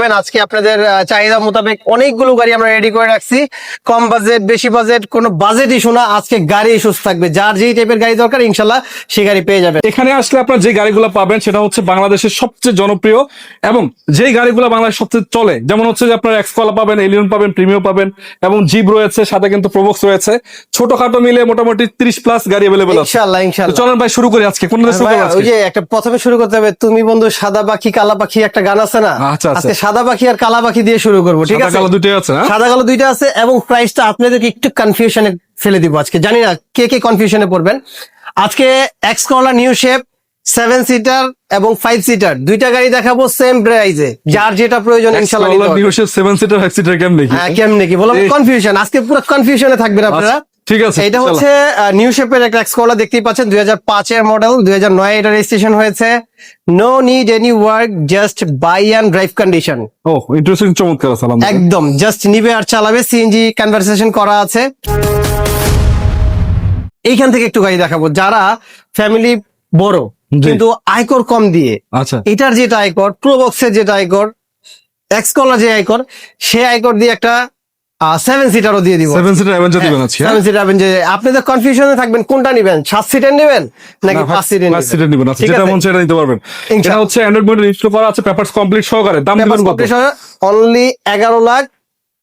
যাবেন আজকে আপনাদের চাহিদা মোতাবেক অনেকগুলো গাড়ি আমরা রেডি করে রাখছি। কম বাজেট বেশি বাজেট কোনো বাজেট ইস্যু না। আজকে গাড়ি ইস্যুস থাকবে। যার যেই টাইপের গাড়ি দরকার ইনশাল্লাহ সেই গাড়ি পেয়ে যাবেন এখানে আসলে আপনার যে গাড়িগুলো পাবেন সেটা হচ্ছে বাংলাদেশের সবচেয়ে জনপ্রিয় এবং যেই গাড়িগুলো বাংলাদেশ সবচেয়ে চলে যেমন হচ্ছে যে আপনার এক্সকলা পাবেন এলিয়ন পাবেন প্রিমিও পাবেন এবং জিপ রয়েছে সাথে কিন্তু প্রবক্স রয়েছে। ছোটখাটো মিলে মোটামুটি তিরিশ প্লাস গাড়ি অ্যাভেলেবল আছে। ইনশাল্লাহ ইনশাল্লাহ। চলেন ভাই শুরু করি আজকে। ভাই, করব ওই যে একটা প্রথমে শুরু করতে হবে তুমি বন্ধু সাদা পাখি কালা পাখি একটা গান আছে না? আচ্ছা, আচ্ছা। আজকে সাদা পাখি আর কালা পাখি দিয়ে শুরু করব ঠিক আছে? কালো দুটোই আছে সাদা কালো দুইটা আছে এবং প্রাইসটা আপনাদেরকে একটু কনফিউশনে ফেলে দিব আজকে। জানি না কে কে কনফিউশনে পড়বেন। আজকে X Corolla new shape seven seater এবং ফাইভ সিটার দুইটা গাড়ি দেখাবো সেম প্রাইসে যার যেটা প্রয়োজন ইনশাল্লাহ নিতে পারবেন। New shape seven seater five seater কেমন দেখি হ্যাঁ কেমনে কি? বললাম কনফিউশন আজকে পুরো কনফিউশনে থাকবেন আপনারা। আচ্ছা, ঠিক আছে এটা। হচ্ছে নিউ শেপের একটা এক্সকোলা দেখতেই পাচ্ছেন দুই হাজার পাঁচের মডেল দুই হাজার নয় এটা রেজিস্ট্রেশন হয়েছে no need any work just buy and drive condition O interesting চমৎকার আলহামদুলিল্লাহ। একদম জাস্ট নিবে আর চালাবে সিএনজি কনভারসেশন করা আছে এইখান থেকে একটু গাড়ি দেখাবো যারা ফ্যামিলি বড়। কিন্তু আয়কর কম দিয়ে আচ্ছা এটার যেটা আয়কর প্রোবক্সের যেটা আয়কর এক্সকলার যে আয়কর সে আয়কর দিয়ে একটা সেভেন সিটারও দিয়ে দিব। সেভেন সিটার অ্যাভেঞ্জার দিবেন আজকে? সেভেন সিটার যে আপনাদের কনফিউশনে থাকবেন কোনটা নিবেন? সাত সিটার নেবেন নাকি পাঁচ সিটার পাঁচ সিটার নিবেন? আচ্ছা যেটা মন সেটা নিতে পারবেন। এটা হচ্ছে অ্যান্ড্রয়েড মোডে ইনস্টল করা আছে পেপারস কমপ্লিট সহকারে। দাম দিবেন কত? অনলি এগারো লাখ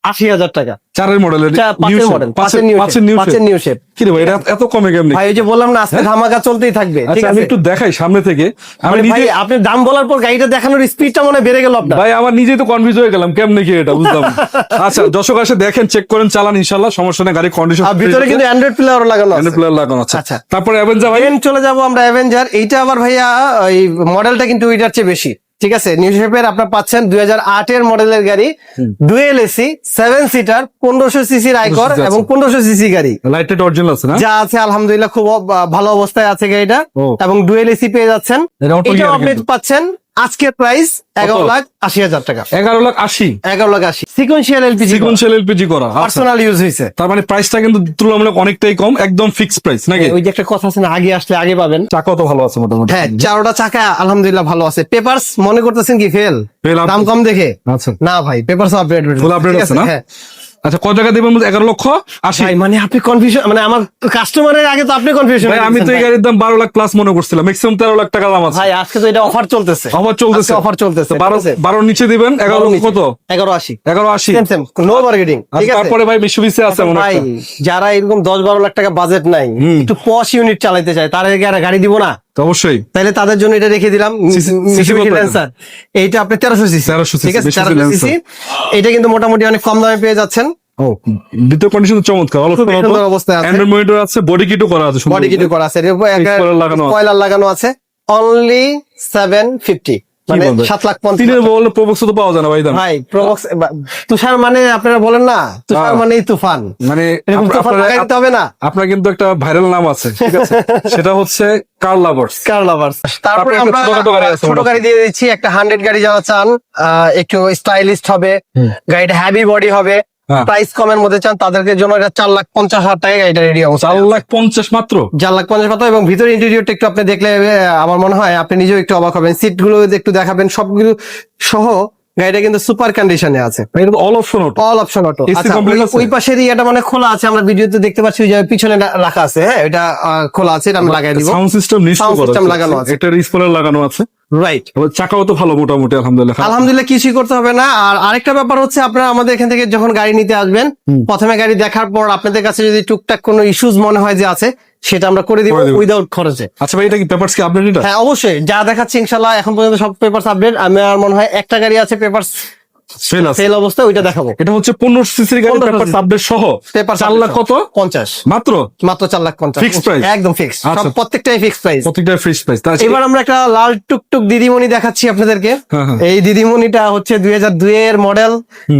আশি হাজার টাকা। চারের মডেলের পাঁচের মডেল পাঁচের নিউ পাঁচের নিউ শেপ কি রে ভাই এটা এত কমে কেমনি ভাই ওই যে বললাম না আজকে ধামাকা চলতেই থাকবে ঠিক আচ্ছা আমি একটু দেখাই সামনে থেকে। আমি নিজে আপনি দাম বলার পর গাড়িটা দেখানোর স্পিডটা মনে হয় বেড়ে গেল আপনার। ভাই আমার নিজেই তো কনফিউজ হয়ে গেলাম কেমনে কি এটা বুঝলাম। আচ্ছা দর্শক আসে দেখেন চেক করেন চালান ইনশাল্লাহ সমস্যা নেই গাড়ি কন্ডিশন আর ভিতরে কিন্তু অ্যান্ড্রয়েড প্লেয়ার লাগানো আছে। প্লেয়ার লাগানো আছে। আচ্ছা। তারপরে অ্যাভেঞ্জার ভাই? চলে যাব আমরা অ্যাভেঞ্জার এইটা আবার ভাইয়া ওই মডেলটা কিন্তু ওইটার চেয়ে বেশি। ঠিক আছে নিউ শেপের আপনার পাচ্ছেন দুই হাজার আটের মডেলের গাড়ি ডুয়েল এসি সেভেন সিটার পনেরোশো সিসির আইকর 1500 আছে। এবং পনেরোশো সিসি গাড়ি। লাইটেড অরিজিনাল আছে না? যা আছে আলহামদুলিল্লাহ খুব ভালো অবস্থায় আছে গাড়িটা। এবং ডুয়েল এসি পেয়ে যাচ্ছেন। এটা আপনি পাচ্ছেন আজকের প্রাইস এগারো লাখ আশি হাজার টাকা। এগারো লাখ আশি? এগারো লাখ আশি। সিকোয়েন্সিয়াল এলপিজি সিকোয়েন্সিয়াল এলপিজি করা পার্সোনাল ইউজ হয়েছে তার মানে প্রাইসটা কিন্তু তুলনামূলক অনেকটাই কম একদম ফিক্সড প্রাইস নাকি? ওই যে একটা কথা আছে না আগে আসলে আগে পাবেন। চাকা তো ভালো আছে মোটামুটি? হ্যাঁ চারোটা চাকা আলহামদুলিল্লাহ ভালো আছে। পেপারস মনে করতেছেন কি ফেল দাম কম দেখে? আচ্ছা। না ভাই পেপারস আপডেট Full update আছে না? হ্যাঁ। আচ্ছা কত টাকা দেবেন এগারো লক্ষ? আশি। মানে আপনি কনফিউশন মানে আমার কাস্টমারের আগে তো আপনি কনফিউশন আমি তো এই গাড়ির দাম বারো লাখ প্লাস মনে করছিলাম। ম্যাক্সিমাম তেরো লাখ টাকা দাম আছে। ভাই আজকে তো এটা অফার চলতেছে। অফার চলতেছে। অফার চলতেছে তো বারো নিচে দিবেন এগারো লক্ষ কত? এগারো আশি। এগারো আশি। নো মার্কেটিং ঠিক আছে? তারপরে ভাই মিশুবিসে আছে মনে হয় যারা এরকম দশ বারো লাখ টাকা বাজেট নাই। একটু পশ ইউনিট চালাইতে চায় তার আগে গাড়ি দিব না? অবশ্যই। তাহলে তাদের জন্য এটা রেখে দিলাম? ল্যান্সার এইটা আপনি তেরোশো সিসি। 1300 ঠিক আছে? তেরোশো সিসি। এটা কিন্তু মোটামুটি অনেক কম দামে পেয়ে যাচ্ছেন। ও দ্বিতীয় কন্ডিশন চমৎকার। সুন্দর অবস্থায় আছে। অ্যান্ড্রয়েড মনিটর আছে বডি কিটও করা আছে বডি কিটু করা আছে। লাগানো আছে। অনলি সেভেন ফিফটি মানে সাত লাখ পঞ্চাশ তিনের বললে প্রবক্স তো পাওয়া যায় না ভাই ভাই প্রবক্স তুষার মানে আপনারা বলেন না তুষার মানে তুফান। মানে আপনারা- লাগাই দিতে হবে না। আপনার কিন্তু একটা ভাইরাল নাম আছে ঠিক আছে? সেটা হচ্ছে কার লাভার্স কার লাভার্স তারপরে আমরা ছোট গাড়ি দিয়ে দিচ্ছি একটা হান্ড্রেড গাড়ি যাওয়া চান একটু স্টাইলিস্ট হবে গাড়িটা হ্যাভি বডি হবে। প্রাইস কমের মধ্যে চান তাদেরকে জন্য এটা চার লাখ পঞ্চাশ হাজার টাকা গাড়িটা রেডি অবস্থা। চার লাখ পঞ্চাশ মাত্র? চার লাখ পঞ্চাশ কত এবং ভিতরে ইন্টেরিয়রটা একটু আপনি দেখলে আমার মনে হয় আপনি নিজেও একটু অবাক হবেন। সিটগুলো একটু দেখাবেন সবগুলো সহ গাড়িটা কিন্তু সুপার কন্ডিশনে আছে। এটা all option auto all option auto? ওই পাশের ইয়েটা মানে খোলা আছে আমরা ভিডিওতে দেখতে পাচ্ছি ওই যে পিছনে রাখা আছে হ্যাঁ এটা খোলা আছে এটা আমি লাগাই দিব। সাউন্ড সিস্টেম Sound করা লাগানো আছে। একটা স্পলার লাগানো আছে। রাইট চাকাও তো ভালো মোটামুটি আলহামদুলিল্লাহ আলহামদুলিল্লাহ কিছুই করতে হবে না। আর আরেকটা ব্যাপার হচ্ছে আপনারা আমাদের এখান থেকে যখন গাড়ি নিতে আসবেন প্রথমে গাড়ি দেখার পর আপনাদের কাছে যদি টুকটাক কোনো ইস্যুজ মনে হয় যে আছে সেটা আমরা করে দিব উইদাউট খরচে। আচ্ছা ভাই এটা কি পেপারস কি আপডেট হ্যাঁ অবশ্যই। যা দেখাচ্ছি ইনশাল্লাহ এখন পর্যন্ত সব পেপার আপডেট আমার মনে হয় একটা গাড়ি আছে পেপার ফেল অবস্থা ওইটা দেখাবো। এটা হচ্ছে পনেরো সিসির গাড়ি 1500 পেপারস আপডেট সহ। পেপার চার লাখ কত? পঞ্চাশ। মাত্র? মাত্র চার লাখ পঞ্চাশ। Fixed price? একদম ফিক্স আচ্ছা। প্রত্যেকটাই ফিক্স প্রাইস প্রত্যেকটা ফ্রিজ প্রাইস এবার আমরা একটা লাল টুকটুক দিদিমণি দেখাচ্ছি আপনাদেরকে। হ্যাঁ, হ্যাঁ। এই দিদিমণিটা হচ্ছে দুই হাজার দুই এর মডেল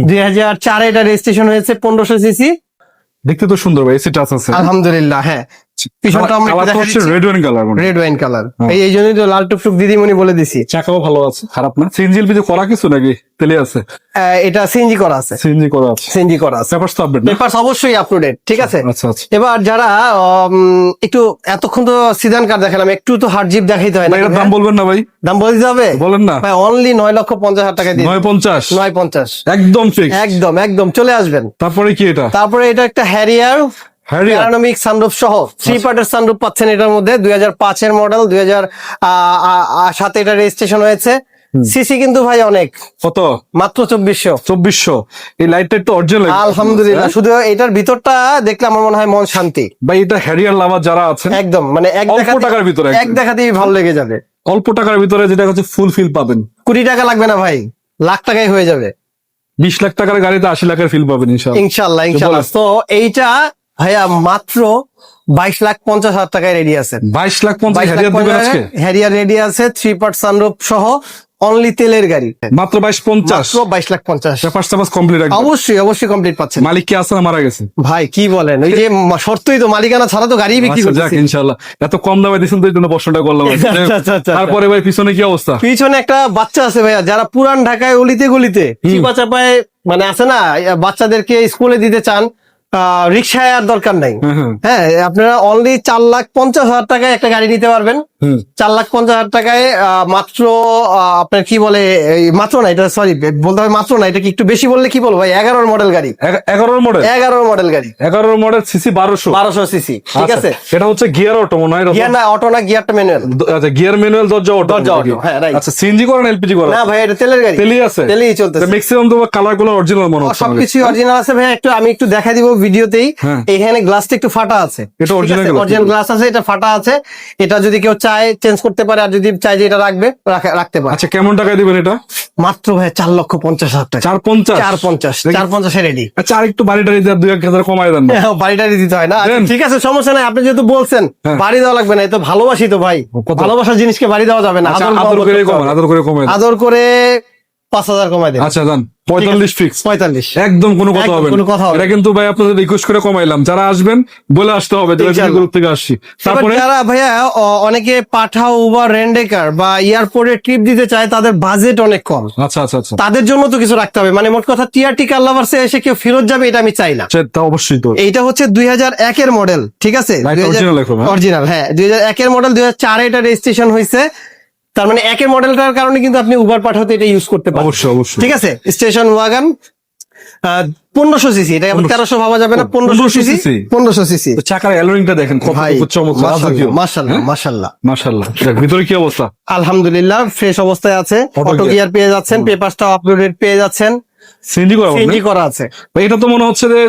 দুই হাজার চারে এটা রেজিস্ট্রেশন হয়েছে পনেরোশো সিসি। দেখতে তো সুন্দর ভাই এসি টাচ আছে। আলহামদুলিল্লাহ হ্যাঁ। পিছনটা আমরা হচ্ছে red wine colour red wine colour. এই এই জন্যই তো লাল টুকটুক দিদিমণি বলে দিছি। চাকাও ভালো আছে খারাপ না। সিএনজি এলপিজি করা কিছু নাকি? তেলে আছে? এটা সিএনজি করা আছে। সিএনজি করা আছে। সিএনজি করা আছে। পেপারস তো আপডেট পেপারস অবশ্যই আপলোডেড ঠিক আছে? আচ্ছা আচ্ছা। এবার যারা একটু এতক্ষণ তো সিদান কার দেখালাম একটু তো হার্ড জিপ দেখাইতে হয় না ভাই দাম বলবেন না ভাই। দাম বলে দিতে হবে? বলেন না। ভাই অনলি নয় লক্ষ পঞ্চাশ হাজার টাকা দিয়ে নয় পঞ্চাশ? নয় পঞ্চাশ। একদম ঠিক একদম একদম। চলে আসবেন। তারপরে কি এটা? তারপরে এটা একটা হ্যারিয়ার প্যারানমিক সানরুফ সহ থ্রি পার্টের সানরুফ পাচ্ছেন এটার মধ্যে। দুই হাজার পাঁচের মডেল দুই হাজার সাথে এটা রেজিস্ট্রেশন হয়েছে। সিসি কিন্তু ভাই অনেক। কত? মাত্র চব্বিশশো। চব্বিশশো। এই লাইটটা একটু অরিজিনাল আলহামদুলিল্লাহ। শুধু এটার ভিতরটা দেখলে আমার মনে হয় মন শান্তি। ভাই এটা হ্যারিয়ার লাভার যারা আছেন একদম মানে এক টাকার ভিতরে এক দেখাতেই ভালো লেগে যাবে। অল্প টাকার ভিতরে যেটা হচ্ছে ফুল ফিল পাবেন। কোটি টাকা লাগবে না ভাই। লাখ টাকায় হয়ে যাবে। বিশ লাখ টাকার গাড়িতে আশি লাখের ফিল পাবেন ইনশাল্লাহ ইনশাল্লাহ ইনশাল্লাহ তো এইটা ভাইয়া মাত্র বাইশ লাখ পঞ্চাশ হাজার টাকায় রেডি আছে বাইশ লাখ পঞ্চাশ হ্যারিয়ার রেডি আছে থ্রি পার্ট সানরুফ সহ অনলি তেলের গাড়ি। মাত্র বাইশ পঞ্চাশ? বাইশ লাখ পঞ্চাশ। পেপার টাপাস কমপ্লিট অবশ্যই অবশ্যই কমপ্লিট পাচ্ছেন। মালিক কি আছে না মারা গেছে? ভাই কি বলেন? ওই যে শর্তই তো মালিকানা ছাড়া তো গাড়ি বিক্রি করছে যাক ইনশাল্লাহ এত কম দামে দিচ্ছেন তো এই জন্য প্রশ্নটা করলাম আচ্ছা, আচ্ছা, আচ্ছা। তারপরে ভাই পিছনে কি অবস্থা? পিছনে একটা বাচ্চা আছে ভাইয়া যারা পুরান ঢাকায় অলিতে গলিতে চিপা চাপায় মানে আছে না বাচ্চাদেরকে স্কুলে দিতে চান রিক্সায় আর দরকার নাই। হ্যাঁ, আপনারা অনলি চার লাখ পঞ্চাশ হাজার টাকায় একটা গাড়ি নিতে পারবেন। চার লাখ পঞ্চাশ হাজার টাকায় মাত্র আপনার কি বলে মাত্র না এটা সরি বলতে হবে মাত্র না এটা কি একটু বেশি বললে কি বলব ভাই? এগারোর মডেল গাড়ি। এগা- এগারোর মডেল এগারোর মডেল গাড়ি। এগারোর মডেল সিসি বারোশো। বারোশো সিসি ঠিক আছে? এটা হচ্ছে গিয়ার অটো মনে হয় গিয়ার না অটো না গিয়ারটা ম্যানুয়াল আচ্ছা গিয়ার ম্যানুয়াল দরজা অটো। দরজা auto, হ্যাঁ. আচ্ছা সিএনজি করেন এলপিজি করেন? না ভাই এটা তেলের গাড়ি। তেলই আছে। তেলেই চলতেছে। ম্যাক্সিমাম তো কালারগুলো অরিজিনাল মনে হচ্ছে। সবকিছু অরিজিনাল আছে ভাই একটু আমি একটু দেখা দিব ভিডিওতেই হ্যাঁ। এখানে গ্লাসটা একটু ফাটা আছে। এটা অরিজিনাল গ্লাস আছে এটা ফাটা আছে। এটা যদি কেউ চায় চেঞ্জ করতে পারে আর যদি চায় যে এটা রাখবে রাখতে পারে। আচ্ছা কেমন টাকায় দিবেন এটা? মাত্র ভাই চার লক্ষ পঞ্চাশ হাজার টাকা। চার পঞ্চাশ? চার পঞ্চাশ চার পঞ্চাশে রেডি আচ্ছা আর একটু বাড়ি টাড়ি দেওয়ার দুই এক হাজার কমাই দেন না। বাড়িটারি দিতে হয় না। ঠিক আছে সমস্যা নাই আপনি যেহেতু বলছেন হ্যাঁ। বাড়ি দেওয়া লাগবে না এ তো ভালোবাসি তো ভাই? ভালোবাসার জিনিসকে বাড়ি দেওয়া যাবে না আচ্ছা, আদর করে আদর করে আদর করে পাঁচ হাজার কমাই দেন। আচ্ছা যান পঁয়তাল্লিশ ফিক্স পঁয়তাল্লিশ। একদম কোনো কথা হবে। কোনো কথা। এটা কিন্তু ভাই আপনাদের রিকোয়েস্ট করে কমাইলাম। যারা আসবেন বলে আসতে হবে গ্রুপ থেকে আসছি। তারপরে? যারা ভাইয়া অনেকে পাঠাও বা রেন্ডেকার বা এয়ারপোর্টে ট্রিপ দিতে চায় তাদের বাজেট অনেক কম। আচ্ছা আচ্ছা আচ্ছা। তাদের জন্য তো কিছু রাখতে হবে। মানে মোট কথা টিআরটি কার লাভার্সে এসে কেউ ফেরত যাবে এটা আমি চাই না। সে তা অবশ্যই তো। এইটা হচ্ছে দুই হাজার একের মডেল ঠিক আছে? এখন, হ্যাঁ? অরিজিনাল হ্যাঁ। দুই হাজার একের মডেল দুই হাজার চারে এটা রেজিস্ট্রেশন হয়েছে তার মানে একের মডেলটার কারণে কিন্তু আপনি উবার পাঠাতে এটা ইউজ করতে পারেন অবশ্যই অবশ্যই। ঠিক আছে? স্টেশন ওয়াগান পনেরোশো সিসি এটা তেরোশো ভাবা যাবে না পনেরোশো 1500 সিসি পনেরোশো সিসি চাকার অ্যালোরিংটা দেখেন রাজকীয়। মাশাল্লাহ হ্যাঁ? মাশাল্লাহ। ভিতরে কি অবস্থা? আলহামদুলিল্লাহ ফ্রেশ অবস্থায় আছে। অটো গিয়ার পেয়ে যাচ্ছেন পেপারসটাও আপলোডেড পেয়ে যাচ্ছেন। সিএনজি করা সিএনজি করা আছে। এটা তো মনে হচ্ছে যে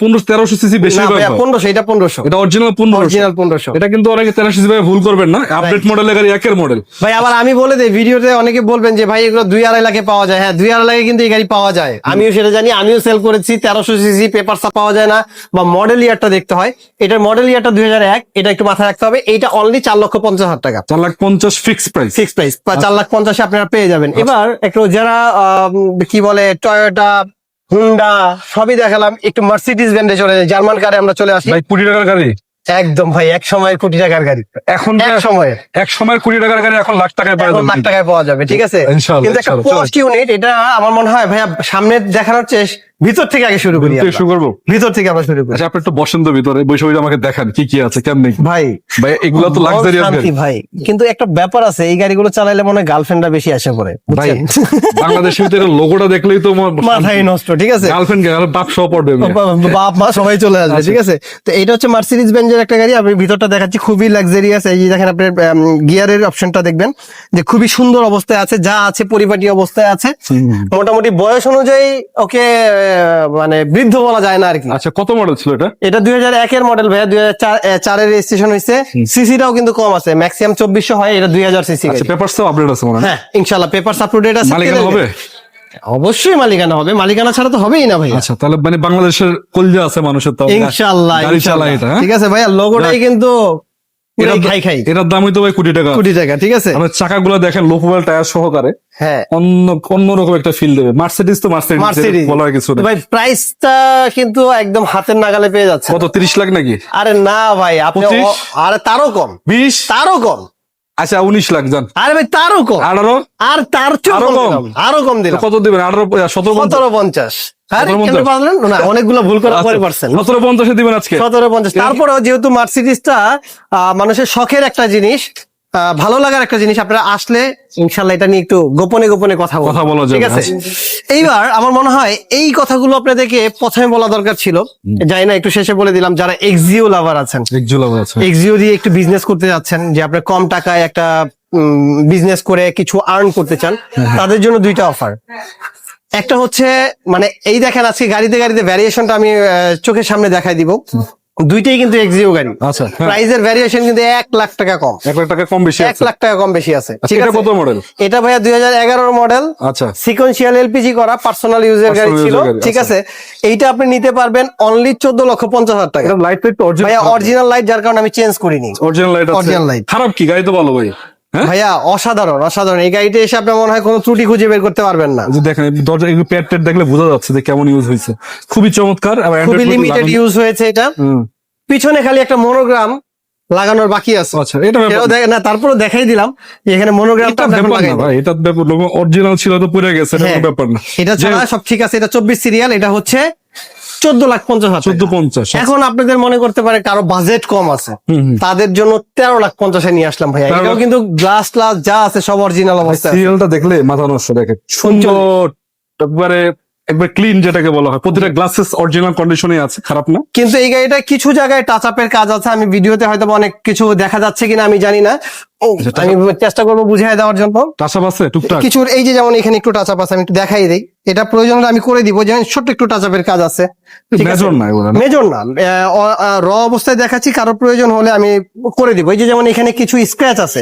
পনেরোশো তেরোশো সিসি বেশি পনেরোশো এটা পনেরোশো। এটা অরিজিনাল অরিজিনাল পনেরোশো। এটা কিন্তু অনেকে তেরোশো সিসি ভাই ভুল করবেন না। আপডেট মডেলের গাড়ি একের মডেল ভাই আবার আমি বলে দেই ভিডিওতে অনেকে বলবেন যে ভাই এগুলো দুই আড়াই লাখে পাওয়া যায়। হ্যাঁ দুই আড়াই লাখে কিন্তু এই গাড়ি পাওয়া যায়। আমিও সেটা জানি আমিও সেল করেছি তেরোশো সিসি পেপার পাওয়া যায় না বা মডেল ইয়ারটা দেখতে হয়। এটার মডেল ইয়ারটা দুই হাজার এক এটা একটু মাথায় রাখতে হবে। এটা অনলি চার লক্ষ পঞ্চাশ হাজার টাকা। চার লাখ পঞ্চাশ ফিক্স প্রাইস ফিক্স প্রাইস চার লাখ পঞ্চাশে আপনারা পেয়ে যাবেন। এবার একটু যারা কি বলে টয়োটা হুন্ডা সবই দেখালাম। একটু মার্সিডিজ ব্র্যান্ডে চলে যাই। জার্মান কারে আমরা চলে আসি। ভাই কোটি টাকার গাড়ি? একদম ভাই এক সময়ের কোটি টাকার গাড়ি। এখন এক সময়ের। এক সময় কোটি টাকার গাড়ি এখন লাখ টাকায় পাওয়া যাবে। লাখ টাকায় পাওয়া যাবে ঠিক আছে? কিন্তু একটা পোস্ট ইউনিট এটা আমার মনে হয় ভাইয়া সামনে দেখানোর চেয়ে ভিতর থেকে আগে শুরু করি শুরু করব? ভিতর থেকে আমরা শুরু করি। আচ্ছা আপনি একটু বসেন তো ভিতরে বসে আমাকে দেখান কি কি আছে কেমনে? ভাই ভাই এগুলো তো লাক্সারিয়াস গাড়ি। ভাই। কিন্তু একটা ব্যাপার আছে এই গাড়িগুলো চালাইলে মনে হয় গার্লফ্রেন্ডরা বেশি আসে পড়ে ভাই ভিতরে লোগোটা দেখলেই তো মাথায় নষ্ট ঠিক আছে? গার্লফ্রেন্ড বাপ সহ পড়বে বাপ মা সবাই চলে আসবে আচ্ছা। ঠিক আছে? তো এটা হচ্ছে মার্সিডিজ বেঞ্জের একটা গাড়ি আমি ভিতরটা দেখাচ্ছি খুবই লাক্সারিয়াস এই দেখেন আপনার গিয়ারের অপশনটা দেখবেন যে খুবই সুন্দর অবস্থায় আছে যা আছে পরিপাটি অবস্থায় আছে। মোটামুটি বয়স অনুযায়ী ওকে মানে বৃদ্ধ বলা যায় না আর কি আচ্ছা কত মডেল ছিল এটা? এটা দুই হাজার একের মডেল ভাইয়া দুই হাজার চারের রেজিস্ট্রেশন হয়েছে সিসিটাও কিন্তু কম আছে ম্যাক্সিমাম চব্বিশশো হয় এটা দুই হাজার সিসি আচ্ছা পেপারস তো আপডেট আছে মনে হয়। হ্যাঁ ইনশাল্লাহ পেপার আপলোডেড আছে। মালিকানা হবে? অবশ্যই মালিকানা হবে। মালিকানা ছাড়া তো হবেই না ভাইয়া। আচ্ছা তাহলে মানে বাংলাদেশের কলজা আছে মানুষের তো ইনশাল্লাহ গাড়ি চালায় এটা হ্যাঁ? ঠিক আছে ভাইয়া লোগোটাই কিন্তু খাই খাই। এটার দামই তো ভাই কোটি টাকা। কোটি টাকা ঠিক আছে? চাকাগুলো দেখেন লো প্রোফাইল টায়ার সহকারে হ্যাঁ। অন্য অন্যরকম একটা ফিল দেবে। মার্সিডিজ তো মার্সিডিজ মার্সিডিজ বলার কিছু তো নেই। ভাই প্রাইসটা কিন্তু একদম হাতের নাগালে পেয়ে যাচ্ছে। কত তিরিশ লাখ নাকি? আরে না ভাই আপনি? আরে তারও কম। বিশ? তারও কম। আচ্ছা উনিশ লাখ যান আরে ভাই তারও কম। আঠারো? আর তার আরও কম। আরও কম দিলাম। কত দিবেন? আঠারো সতেরো পঞ্চাশ। পঞ্চাশ? অনেকগুলো ভুল করার পরে পারছেন। সতেরো পঞ্চাশে দিবেন আজকে। সতেরো পঞ্চাশ। তারপরেও যেহেতু মার্সিডিসটা মানুষের শখের একটা জিনিস ভালো লাগার একটা জিনিস আপনারা আসলে ইনশাল্লাহ এটা নিয়ে একটু গোপনে গোপনে কথা বলব কথা বলা ঠিক আছে? এইবার আমার মনে হয় এই কথাগুলো আপনাদেরকে প্রথমে বলা দরকার ছিল। যাই না একটু শেষে বলে দিলাম যারা এক্সিও লাভার আছেন। একজুলা আছে এক্সিও দিয়ে একটু বিজনেস করতে যাচ্ছেন যে আপনি কম টাকায় একটা বিজনেস করে কিছু আর্ন করতে চান তাদের জন্য দুইটা অফার একটা হচ্ছে মানে এই দেখেন আজকে গাড়িতে গাড়িতে ভ্যারিয়েশনটা আমি চোখের সামনে দেখাই দিব। দুইটাই কিন্তু এক্সিও গাড়ি। আচ্ছা। প্রাইজের ভ্যারিয়েশন কিন্তু এক লাখ টাকা কম। এক লাখ টাকা কম বেশি এক লাখ টাকা কম বেশি আছে। আচ্ছা এটা কত মডেল এটা ভাইয়া দুই হাজার এগারোর মডেল আচ্ছা। সিকোয়েন্সিয়াল এলপিজি করা পার্সোনাল ইউজের গাড়ি ছিল। ঠিক আচ্ছা। আছে? এইটা আপনি নিতে পারবেন অনলি চোদ্দ লক্ষ পঞ্চাশ হাজার টাকা। লাইট তো ভাইয়া অরিজিনাল অরিজিনাল লাইট যার কারণে আমি চেঞ্জ করিনি। Original light Original light। খারাপ কি? গাড়ি তো ভালো ভাই। ভাইয়া অসাধারণ অসাধারণ। এই গাড়িতে এসে আপনার মনে হয় কোনো ত্রুটি খুঁজে বের করতে পারবেন না। যে দেখেন দরজা এগুলো প্যাড ট্যাড দেখলে বোঝা যাচ্ছে যে কেমন ইউজ হয়েছে। খুবই চমৎকার খুবই লিমিটেড ইউজ হয়েছে এটা। পিছনে খালি একটা মনোগ্রাম লাগানোর বাকি আছে। আচ্ছা এটা না তারপরে দেখাই দিলাম। যে এখানে মনোগ্রামটা এটা ব্যাপার না ভাই এটা ব্যাপার অরিজিনাল ছিল তো পুড়ে গেছে এটা হ্যাঁ। ব্যাপার না। এটা ছাড়া সব ঠিক আছে এটা চব্বিশ সিরিয়াল এটা হচ্ছে চোদ্দ লাখ পঞ্চাশ হাজার চোদ্দ পঞ্চাশ এখন আপনাদের মনে করতে পারে কারও বাজেট কম আছে। তাদের জন্য তেরো লাখ পঞ্চাশে নিয়ে আসলাম ভাইয়া। এটাও কিন্তু গ্লাস ক্লাস যা আছে সব অরিজিনাল অবস্থা সিরিয়ালটা দেখলে মাথা নষ্ট দেখে। সুন্দর। একবারে একবার ক্লিন যেটাকে বলা হয়। প্রতিটা গ্লাসেস অরিজিনাল কন্ডিশনে আছে খারাপ না? কিন্তু এই গাড়িটা কিছু জায়গায় টাচ আপের কাজ আছে আমি ভিডিওতে হয়তো অনেক কিছু দেখা যাচ্ছে কিনা আমি জানি না। আচ্ছা, আমি চেষ্টা করব বুঝিয়ে দেওয়ার জন্য। টাসাপ আছে? টুকটাক? কিছু এই যে যেমন এখানে একটু টাচ আপ আছে আমি একটু দেখাই দিই। এটা প্রয়োজন হলে আমি করে দিব যেমন ছোট্ট একটু টাচ আপের কাজ আছে। মেজর না মেজর না। র অবস্থায় দেখাচ্ছি কারও প্রয়োজন হলে আমি করে দিব। এই যে যেমন এখানে কিছু স্ক্র্যাচ আছে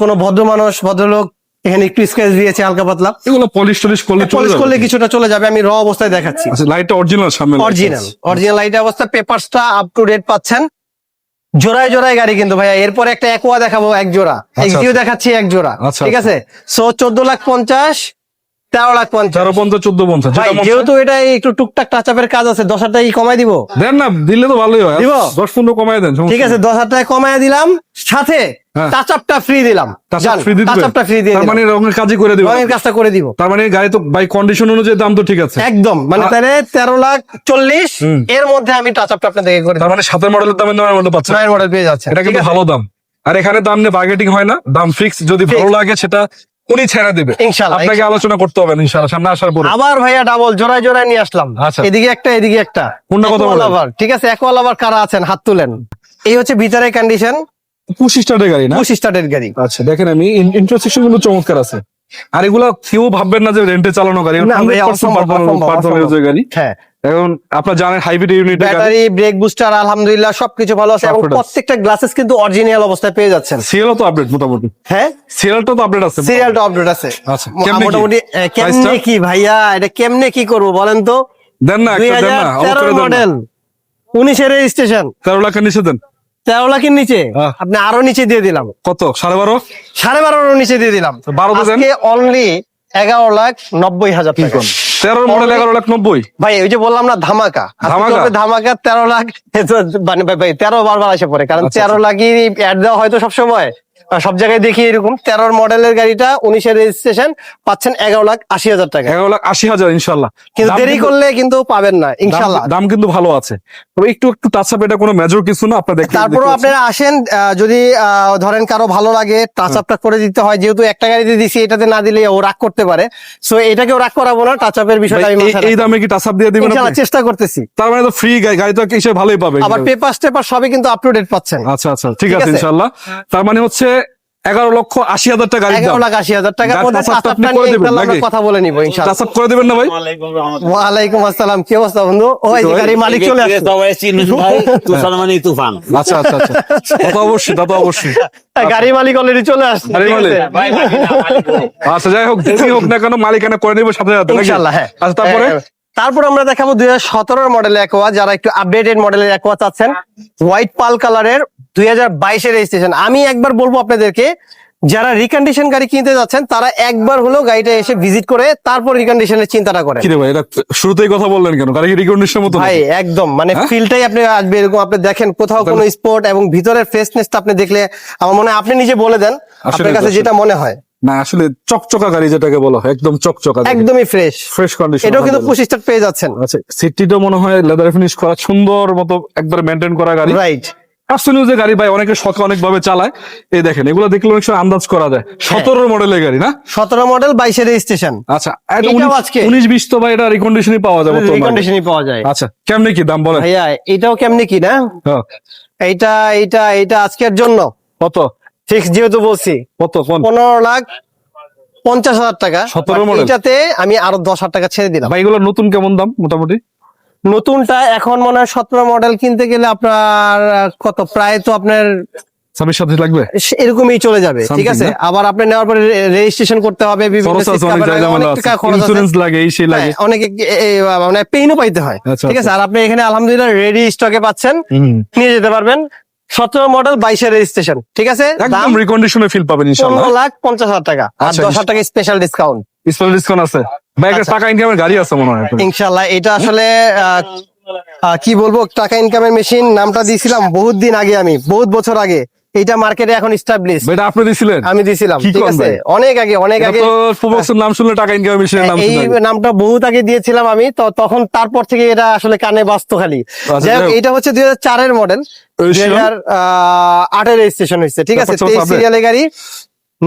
কোনো ভদ্র মানুষ ভদ্রলোক এখানে একটু স্ক্র্যাচ দিয়েছে হালকা পাতলা। এগুলো পলিশ টলিশ করলে পলিশ করলে কিছুটা চলে যাবে আমি র অবস্থায় দেখাচ্ছি। আচ্ছা লাইটটা অরিজিনাল সামনে অরিজিনাল অরিজিনাল লাইট অবস্থা পেপারসটা আপ টু ডেট পাচ্ছেন। জোড়ায় জোড়ায় গাড়ি কিন্তু ভাইয়া এরপর একটা একোয়া দেখাবো এক জোড়া। এক্সিও দেখাচ্ছি এক জোড়া আচ্ছা, ঠিক আছে? সো চোদ্দ লাখ পঞ্চাশ তেরো লাখ পঞ্চাশ। তেরো পঞ্চাশ চোদ্দ পঞ্চাশ যেহেতু এটা একটু টুকটাক টাচ আপের কাজ আছে দশ হাজার টাকা কমাই দিব। দেন না দিলে তো ভালোই হয়। দিব? দশ পনেরো কমাই দেন ঠিক আছে দশ হাজার টাকা কমাই দিলাম সাথে। টাচ আপটা ফ্রি দিলাম। টাচ ফ্রি আপটা ফ্রি দিয়ে দিলাম। মানে রঙের কাজই করে দিবে। রঙের কাজটা করে দিব। তার মানে গাড়ি তো বাই কন্ডিশন অনুযায়ী দাম তো ঠিক আছে। একদম মানে তাহলে তেরো লাখ চল্লিশ এর মধ্যে আমি টাচ আপটা আপনাদেরকে করে তার মানে সাতের মডেলের দামে নয় মডেল পাচ্ছে নয়ের মডেল পেয়ে যাচ্ছে এটা কিন্তু ভালো দাম। আর এখানে দাম নিয়ে বার্গেটিং হয় না দাম ফিক্স যদি ভালো লাগে সেটা উনি ছেড়ে দেবে। ইনশাল্লাহ, আপনাকে আলোচনা করতে হবে না ইনশাল্লাহ সামনে আসার পর। আবার ভাইয়া ডাবল জোড়ায় জোড়ায় নিয়ে আসলাম। আচ্ছা। এদিকে একটা এদিকে একটা। কোনটা কত আবার ঠিক আছে? একোয়া আবার কারা আছেন? হাত তুলেন। এই হচ্ছে ভিতরের কন্ডিশন পুশি স্টার্টের গাড়ি না? পুশ স্টার্টের গাড়ি। আচ্ছা দেখেন আমি ইন্টারসেকশন কিন্তু চমৎকার আছে। আর এগুলা কেউ ভাববেন না যে রেন্টে চালানো গাড়ি হ্যাঁ। এখন আপনার জানেন হাইব্রিড ইউনিটের গাড়ি। ব্যাটারি ব্রেক বুস্টার আলহামদুলিল্লাহ সবকিছু ভালো আছে। এবং প্রত্যেকটা গ্লাসেস কিন্তু অরিজিনাল অবস্থায় পেয়ে যাচ্ছেন। সিএলও তো আপডেট মোটামুটি। হ্যাঁ? সিএলটা তো আপডেট আছে। সিরিয়ালটা আপডেট আছে। আচ্ছা? মোটামুটি কেমনে কি ভাইয়া? এটা কেমনে কি করব বলেন তো? দেন না একটা দেন না। মডেল উনিশের রেজিস্ট্রেশন তেরো লাখের নিচে দেন। তেরো লাখের নিচে। হ্যাঁ। আপনি আরও নিচে দিয়ে দিলাম। কত? সাড়ে বারো? সাড়ে বারোর নিচে দিয়ে দিলাম। বারো দেন। অনলি এগারো লাখ নব্বই হাজার টাকা। তেরো মডেল এগারো লাখ নব্বই? ভাই ওই যে বললাম না ধামাকা। ধামাকা? ধামাকা তেরো লাখ মানে তেরো বারবার আসে পরে। কারণ আচ্ছা, তেরো লাখই অ্যাড দেওয়া হয়তো সবসময়। সব জায়গায় দেখি এরকম। তেরোর মডেলের গাড়িটা উনিশের রেজিস্ট্রেশন পাচ্ছেন এগারো লাখ আশি হাজার টাকা। এগারো লাখ আশি হাজার ইনশাল্লাহ। কিন্তু দেরি করলে কিন্তু পাবেন না ইনশাল্লাহ। দাম কিন্তু ভালো আছে। তবে একটু একটু টাচ আপ এটা কোনো মেজর কিছু না আপনার দেখতে তারপরেও আপনারা আসেন যদি ধরেন কারও ভালো লাগে টাচ আপটা করে দিতে হয়। যেহেতু একটা গাড়িতে দিছি এটাতে না দিলে ও রাগ করতে পারে। সো এটাকেও রাগ করাবো না টাচ আপের বিষয়টা আমি এই- দামে কি টাচ আপ দিয়ে দিবেন আপনি? চেষ্টা করতেছি। তার মানে তো ফ্রি গাড়ি তো হিসেবে ভালোই পাবে আবার পেপার টেপার সবই কিন্তু আপ টু ডেট পাচ্ছেন। আচ্ছা আচ্ছা ঠিক আছে? ইনশাল্লাহ। তার মানে হচ্ছে এগারো লক্ষ আশি হাজার টাকা এগারো লাখ আশি হাজার নাকি? কথা বলে নিবো ইনশাল্লাহ। করে দিবেন না ভাই? ওয়ালাইকুম আসসালাম কি অবস্থা বন্ধু? ওই যে মালিক চলে আসছে। তুফান মানে আচ্ছা আচ্ছা আচ্ছা। তা অবশ্যই তা অবশ্যই। গাড়ি মালিক অলরেডি চলে আসছে। আচ্ছা যাই হোক যেই হোক না কেন মালিকানা করে নিবে সাথে সাথে ইনশাল্লাহ হ্যাঁ। আচ্ছা তারপরে? হ্যাঁ, তারপর আমরা দেখাবো দুই হাজার সতেরোর মডেলের একোয়া যারা একটু আপডেটেড মডেলের একোয়া চাচ্ছেন হোয়াইট পাল কালারের দুই হাজার বাইশের রেজিস্ট্রেশন আমি একবার বলব আপনাদেরকে যারা রিকন্ডিশন গাড়ি কিনতে যাচ্ছেন তারা একবার হলেও গাড়িটা এসে ভিজিট করে তারপর রিকন্ডিশনের চিন্তাটা করে কি রে ভাই এটা শুরুতেই কথা বললেন কেন? গাড়ি রিকন্ডিশনের মতো ভাই একদম। মানে হ্যাঁ? ফিলটাই আপনি আসবে এরকম আপনি দেখেন কোথাও কোনো স্পোর্ট এবং ভিতরের ফ্রেশনেসটা আপনি দেখলে আমার মনে হয় আপনি নিজে বলে দেন আপনার কাছে যেটা মনে হয়। না আসলে চকচকা গাড়ি যেটাকে বলা হয় একদম চকচকা একদমই ফ্রেশ ফ্রেশ কন্ডিশন এটাও কিন্তু পঁচিশ স্টার পেয়ে যাচ্ছেন। আচ্ছা সিটটিটা মনে হয় লেদার ফিনিশ করা সুন্দর মতো একবার মেনটেন করা গাড়ি। রাইট যে গাড়ি ভাই অনেকে শখে অনেক ভাবে চালায়। এই দেখেন এগুলো দেখলে অনেক সময় আন্দাজ করা যায়। হ্যাঁ। সতেরো মডেলের গাড়ি না? সতেরো মডেল বাইশের রেজিস্ট্রেশন আচ্ছা আজকে। উনিশ বিশ তো ভাই এটা রিকন্ডিশনই পাওয়া যাবে রিকন্ডিশনই পাওয়া যায়। আচ্ছা কেমনে কি দাম বলেন? ভাইয়া এটাও কেমনি কি না? হ্যাঁ। এইটা এইটা এইটা আজকের জন্য। কত? ফিক্স যেহেতু বলছি। কত পনেরো লাখ পঞ্চাশ হাজার টাকা। 17 But model? এটাতে আমি আরও দশ হাজার টাকা ছেড়ে দিলাম। ভাই এগুলো নতুন কেমন দাম মোটামুটি? নতুনটা এখন মনে হয় সতেরো মডেল কিনতে গেলে আপনার কত? প্রায় তো আপনার ছাব্বিশ সাতাশ লাগবে। এরকমই চলে যাবে ঠিক আছে? আবার আপনি নেওয়ার পরে রেজিস্ট্রেশন করতে হবে অনেক হ্যাঁ, অনেকে মানে পেইনও পাইতে হয় আচ্ছা, ঠিক আছে? আচ্ছা। আর আপনি এখানে আলহামদুলিল্লাহ রেডি স্টকে পাচ্ছেন। নিয়ে যেতে পারবেন। সতেরো মডেল বাইশের রেজিস্ট্রেশন ঠিক আছে? দাম রিকন্ডিশনে ফিল পাবেন লাখ পঞ্চাশ হাজার টাকা আর আচ্ছা, দশ হাজার টাকা স্পেশাল ডিসকাউন্ট স্পেশাল ডিসকাউন্ট আছে। বাইকের আচ্ছা। টাকা ইনকামের গাড়ি আছে মনে হয়। ইনশাল্লাহ এটা আসলে কি বলব টাকা ইনকামের মেশিন নামটা দিয়েছিলাম বহুত দিন আগে আমি বহুত বছর আগে। এইটা মার্কেটে এখন স্টাবলিশ এটা আপনি দিছিলেন? আমি দিছিলাম ঠিক আছে? অনেক আগে অনেক আগে। তো প্রবক্সের নাম শুনলে টাকা ইনকামের মেশিনের নাম এই নামটা বহুত আগে দিয়েছিলাম আমি তো তখন তারপর থেকে এটা আসলে কানে বাজতো খালি। আচ্ছা। এটা হচ্ছে দুই হাজার চারের মডেল দুই Registration? হাজার আটের রেজিস্ট্রেশন হয়েছে ঠিক আছে? তারপর চলছে তেইশ update? সিরিয়ালের গাড়ি।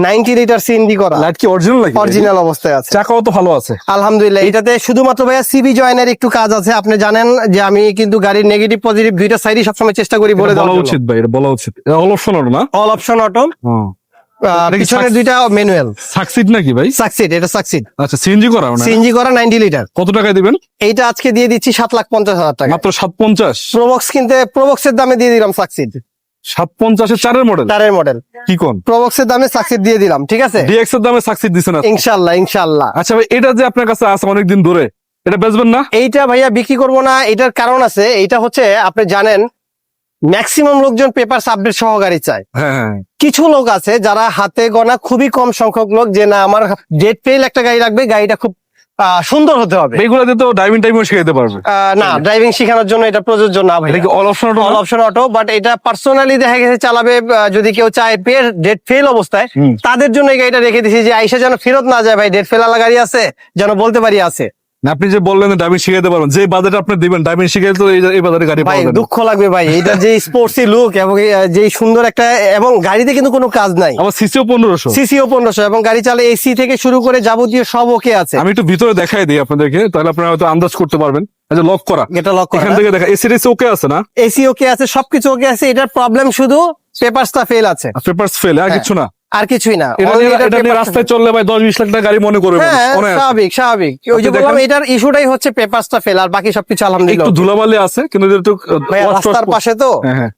নাইনটি লিটার সিএনজি করা। লাইট কি অরিজিনাল লাগে অরিজিনাল অবস্থায় আছে। চাকাও তো ভালো আছে। আলহামদুলিল্লাহ এটাতে শুধুমাত্র ভাইয়া সিবি জয়েনের একটু কাজ আছে। আপনি জানেন যে আমি কিন্তু গাড়ির নেগেটিভ পজিটিভ দুইটা সাইডই সবসময় চেষ্টা করি বলে দেওয়া উচিত ভাই এটা বলা উচিত। অল অপশন না? অল অপশন অটো এটা পিছনে দুইটা ম্যানুয়াল সাকসিড নাকি ভাই? সাকসিড এটা সাকসিড আচ্ছা সিএনজি করা না সিএনজি করা নাইনটি লিটার কত টাকায় দিবেন? এইটা আজকে দিয়ে দিচ্ছি সাত লাখ পঞ্চাশ হাজার টাকা। মাত্র সাত পঞ্চাশ। প্রবক্স কিনতে প্রবক্সের দামে দিয়ে দিলাম সাকসিড সাত পঞ্চাশের চারের মডেল চারের মডেল কি কোন? প্রবক্সের দামে সাকসিড দিয়ে দিলাম ঠিক আছে? ডিএক্স এর দামে সাকসিড দিছে না ইনশাল্লাহ ইনশাল্লাহ। আচ্ছা ভাই এটা যে আপনার কাছে আছে অনেকদিন ধরে এটা বেচবেন না? এইটা ভাইয়া বিক্রি করব না এটার কারণ আছে এইটা হচ্ছে আপনি জানেন ম্যাক্সিমাম লোকজন পেপার আপডেট সহ গাড়ি চায়। হ্যাঁ হ্যাঁ কিছু লোক আছে যারা হাতে গোনা খুবই কম সংখ্যক লোক যে না আমার ডেট ফেল একটা গাড়ি লাগবে গাড়িটা খুব সুন্দর হতে হবে। এগুলাতে তো ড্রাইভিং টাইমও শিখাইতে পারবে। না ড্রাইভিং শেখানোর জন্য এটা প্রযোজ্য না ভাই এটা all option all option auto but এটা পার্সোনালি দেখা গেছে চালাবে যদি কেউ চায় পেয়ে ডেট ফেল অবস্থায় তাদের জন্য এই গাড়িটা রেখে দিছি যে আইসা যেন ফেরত না যায় ভাই ডেট ফেল আলা গাড়ি আছে যেন বলতে পারি আছে। আপনি যে বললেন ড্রাইভিং শিখাইতে পারবেন যে বাজেট আপনি দিবেন ড্রাইভিং শিখাইতে তো এই- এই বাজারে গাড়ি পাওয়া যায় দুঃখ লাগবে ভাই এটা যে স্পোর্টসি লুক এবং যে সুন্দর একটা এবং গাড়িতে কিন্তু কোনো কাজ নাই। আবার সিসিও পনেরোশো। সিসিও পনেরোশো এবং গাড়ি চালে এসি থেকে শুরু করে যাবতীয় সব ওকে আছে। আমি একটু ভিতরে দেখাই দিই আপনাদেরকে তাহলে আপনারা হয়তো আন্দাজ করতে পারবেন। আচ্ছা লক করা। এটা লক এখান থেকে দেখা এসি রেসি ওকে আছে না? এসি ওকে আছে সবকিছু ওকে আছে এটার প্রবলেম শুধু পেপারসটা ফেল আছে। পেপারস ফেল আর কিছু না? আর কিছুই না। রাস্তায় চললে ভাই দশ বিশ লাখ টাকা গাড়ি মনে করবে হ্যাঁ। স্বাভাবিক স্বাভাবিক। ওই যে বললাম এটার ইস্যুটাই হচ্ছে পেপারসটা ফেল আর বাকি সবকিছু আলহামদুলিল্লাহ একটু ধুলাবালি আছে কিন্তু রাস্তার পাশে তো? হ্যাঁ, হ্যাঁ।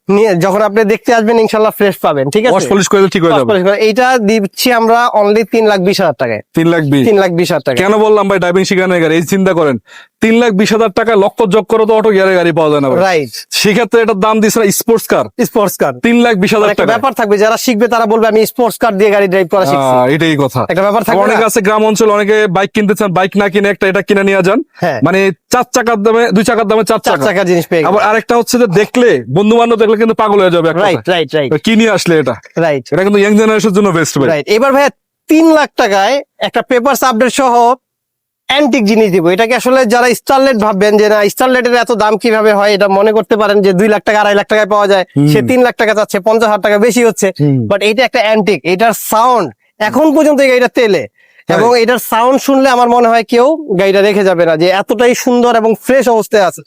যখন আপনি দেখতে আসবেন ইনশাল্লাহ ফ্রেশ পাবেন ঠিক আছে? পলিশ করে ঠিক হয়ে যাবে। এইটা দিচ্ছি আমরা অনলি তিন লাখ বিশ হাজার টাকায়। তিন লাখ বিশ। তিন লাখ বিশ হাজার টাকা কেন বললাম ভাই ড্রাইভিং শিখানোর গাড়ি এই চিন্তা করেন। তিন লাখ বিশ হাজার টাকা লক্ষ যোগ করে তো অটো গিয়ারের গাড়ি পাওয়া যায় না রাইট সেক্ষেত্রে এটার দাম দিচ্ছে স্পোর্টস কার স্পোর্টস কার তিন লাখ বিশ হাজার টাকা ব্যাপার থাকবে যারা শিখবে তারা বলবে আমি স্পোর্টস কার দিয়ে গাড়ি ড্রাইভ করা শিখছি। এটাই কথা। একটা ব্যাপার থাকে অনেকে আছে গ্রাম অঞ্চল অনেকে বাইক কিনতে চান বাইক না কিনে একটা এটা কিনে নিয়ে যান। হ্যাঁ। মানে চার চাকার দামে দুই চাকার দামে চার চাকা। চাকার জিনিস পেয়ে আবার আরেকটা হচ্ছে যে দেখলে বন্ধু বান্ধব দেখলে কিন্তু পাগল হয়ে যাবে রাইট রাইট রাইট কি নিয়ে আসলে এটা। রাইট এটা কিন্তু ইয়াং জেনারেশনের জন্য বেস্ট ভাই। রাইট এবার ভাইয়া তিন লাখ টাকায় একটা পেপার আপডেট সহ অ্যান্টিক জিনিস দিব। এটাকে আসলে যারা স্টারলেট ভাববেন যে না স্টারলেটের এত দাম কীভাবে হয়? এটা মনে করতে পারেন যে দুই লাখ টাকা আড়াই লাখ টাকায় পাওয়া যায়। সে তিন লাখ টাকা চাচ্ছে পঞ্চাশ হাজার টাকা বেশি হচ্ছে। বাট এটা একটা অ্যান্টিক এটার সাউন্ড এখন পর্যন্ত গাড়িটা তেলে। এবং এটার সাউন্ড শুনলে আমার মনে হয় কেউ গাড়িটা রেখে যাবে না যে এতটাই সুন্দর এবং ফ্রেশ অবস্থায় আছে।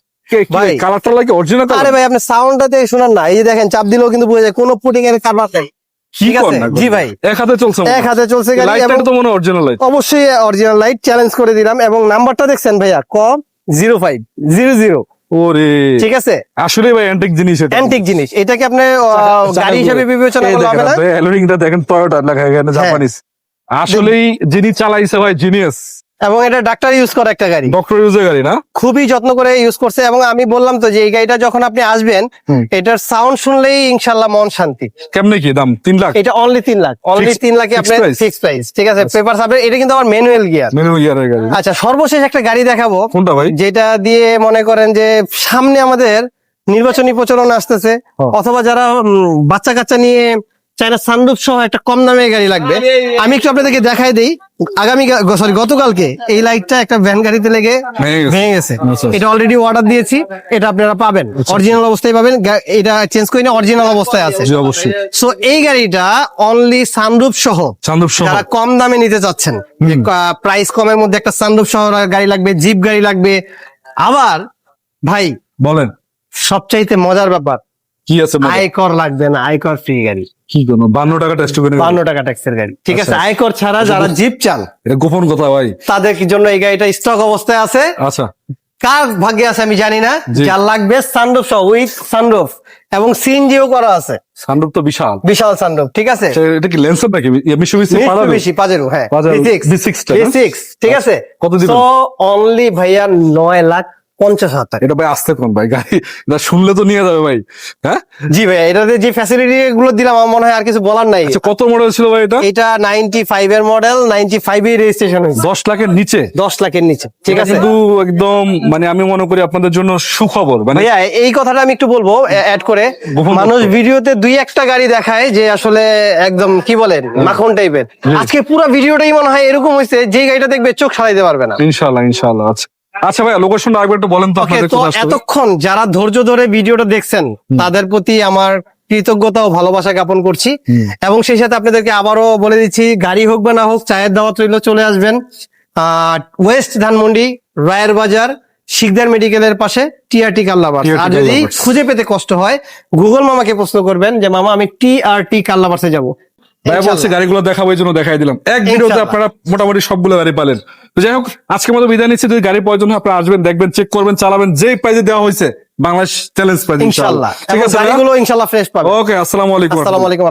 ভাই। কালারটা লাগে অরিজিনাল আরে ভাই আপনি সাউন্ডটাতে শুনান না। এই যে দেখেন চাপ দিলেও কিন্তু বোঝা যায় কোনো পুটিং এর কারবার নেই। জি ভাই। এক হাতে চলছে এক হাতে চলছে গাড়ি এবং তো মনে অরিজিনাল লাইট অবশ্যই অরিজিনাল লাইট চ্যালেঞ্জ করে দিলাম এবং নাম্বারটা দেখছেন ভাইয়া ক? জিরো ফাইভ জিরো জিরো ওরে। ঠিক আছে? আসলে ভাই অ্যান্টিক জিনিস এটা। অ্যান্টিক জিনিস। এটাকে আপনি আহ, গাড়ি হিসেবে বিবেচনা করলে দেখেন হবে না? দেখেন টয়োটা লেখা এখানে হ্যাঁ। জাপানিজ আসলেই যিনি চালাইছে ভাই জিনিয়াস এবং এটা ডাক্তার ইউজ করে একটা গাড়ি। ডক্টর ইউজের গাড়ি না? খুবই যত্ন করে ইউজ করছে এবং আমি বললাম তো যে এই গাড়িটা যখন আপনি আসবেন এটার সাউন্ড শুনলেই ইনশাল্লাহ মন শান্তি। কেমনে কি দাম? তিন লাখ? এটা অনলি তিন লাখ। অনলি তিন লাখে আপনার ফিক্স প্রাইস ঠিক আছে? পেপার সাবজেক্ট এটা কিন্তু আমার ম্যানুয়াল গিয়ার মেনু ইয়ারের গাড়ি। আচ্ছা সর্বশেষ একটা গাড়ি দেখাবো। কোনটা ভাই? যেটা দিয়ে মনে করেন যে সামনে আমাদের নির্বাচনী প্রচলন আসতেছে। অথবা যারা বাচ্চা কাচ্চা নিয়ে চায়না সানরুফ সহ একটা কম দামে গাড়ি লাগবে। আমি একটু আপনাদেরকে দেখাই দেই। আগামী সরি গতকালকে এই লাইটটা একটা ভ্যান গাড়িতে লেগে ভেঙে গেছে। গেছে। আচ্ছা। এটা অলরেডি অর্ডার দিয়েছি। এটা আপনারা পাবেন। অরিজিনাল অবস্থায় পাবেন। এটা চেঞ্জ করে নিয়ে অরিজিনাল অবস্থায় আছে। অবশ্যই। সো এই গাড়িটা অনলি সানরুফ সহ চান্দব সহ। যারা কম দামে নিতে চাচ্ছেন প্রাইস কমের মধ্যে একটা সানরুফ সহ গাড়ি লাগবে জিপ গাড়ি লাগবে। আবার ভাই বলেন। সবচাইতে মজার ব্যাপার কি আছে আয়কর লাগবে না আয়কর ফ্রি গাড়ি। কি কোনো বান্ন টাকা করে বান্ন টাকা ট্যাক্সের গাড়ি। ঠিক আছে আচ্ছা। আয়কর ছাড়া যারা জিপ চান এটা গোপন কথা ভাই। তাদের জন্য এই গাড়িটা স্টক অবস্থায় আছে? আচ্ছা। কার ভাগ্যে আছে আমি জানি না। যার লাগবে সানরুফ সহ উইথ সানরুফ এবং সিএনজিও করা আছে। সানরূপ তো বিশাল। বিশাল সানরুফ ঠিক আছে? আচ্ছা, এটা কি লেন্সের নাকি? পারাবে বেশি পাজেরো হ্যাঁ। Pajero, V6 V6 টা না? V6 ঠিক আছে? কত দিবেন? তো অনলি ভাইয়া নয় লাখ পঞ্চাশ হাজার টাকা। এটা ভাই আসতে কোন ভাই? গাড়ি এটা শুনলে তো নিয়ে যাবে ভাই। হ্যাঁ? জি ভাইয়া এটাতে যে ফ্যাসিলিটি গুলো দিলাম আমার মনে হয় আর কিছু বলার নাই। আচ্ছা কত মডেল ছিল ভাই এটা? এটা নাইনটি ফাইভ এর মডেল নাইনটি ফাইভ এর রেজিস্ট্রেশন হয়েছে। দশ লাখের নিচে? দশ লাখের নিচে ঠিক আছে? কিন্তু একদম মানে আমি মনে করি আপনাদের জন্য সুখবর মানে এই কথাটা আমি একটু বলব অ্যাড করে। মানুষ ভিডিওতে দুই একটা গাড়ি দেখায় যে আসলে একদম কি বলেন মাখন টাইপের আজকে পুরো ভিডিওটাই মনে হয় এরকম হয়েছে যে গাড়িটা দেখবে চোখ সারাইতে পারবে না। ইনশাল্লাহ ইনশাল্লাহ আচ্ছা। আচ্ছা ভাই লোকেশনটা আরেকবার একটু বলেন তো আপনাদের কোথায় এতক্ষণ যারা ধৈর্য ধরে ভিডিওটা দেখছেন তাদের প্রতি আমার কৃতজ্ঞতা ও ভালোবাসা জ্ঞাপন করছি। এবং সেই সাথে আপনাদেরকে আবারও বলে দিচ্ছি গাড়ি হোক বা না হোক চায়ের দাওয়াত রইল চলে আসবেন ওয়েস্ট ধানমন্ডি রায়ের বাজার শিকদার মেডিকেলের পাশে টিআরটি কাল্লাবাস TRT আর যদি খুঁজে পেতে কষ্ট হয় গুগল মামাকে প্রশ্ন করবেন যে মামা আমি টিআরটি কাল্লাবাসে যাব। বলছে গাড়িগুলো দেখাবো এই জন্য দেখাই দিলাম। এক ভিডিওতে। আপনারা মোটামুটি সবগুলো গাড়ি পালেন। তো যাই হোক আজকের মতো বিদায় নিচ্ছি। যদি গাড়ি প্রয়োজন হয় আপনারা আসবেন দেখবেন চেক করবেন চালাবেন যে প্রাইজে দেওয়া হয়েছে বাংলাদেশ চ্যালেঞ্জ প্রাইজ ইনশাল্লাহ। ঠিক আছে গাড়িগুলো ইনশাল্লাহ ফ্রেশ পাবে ওকে আসসালামু আলাইকুম। আসসালামু আলাইকুম।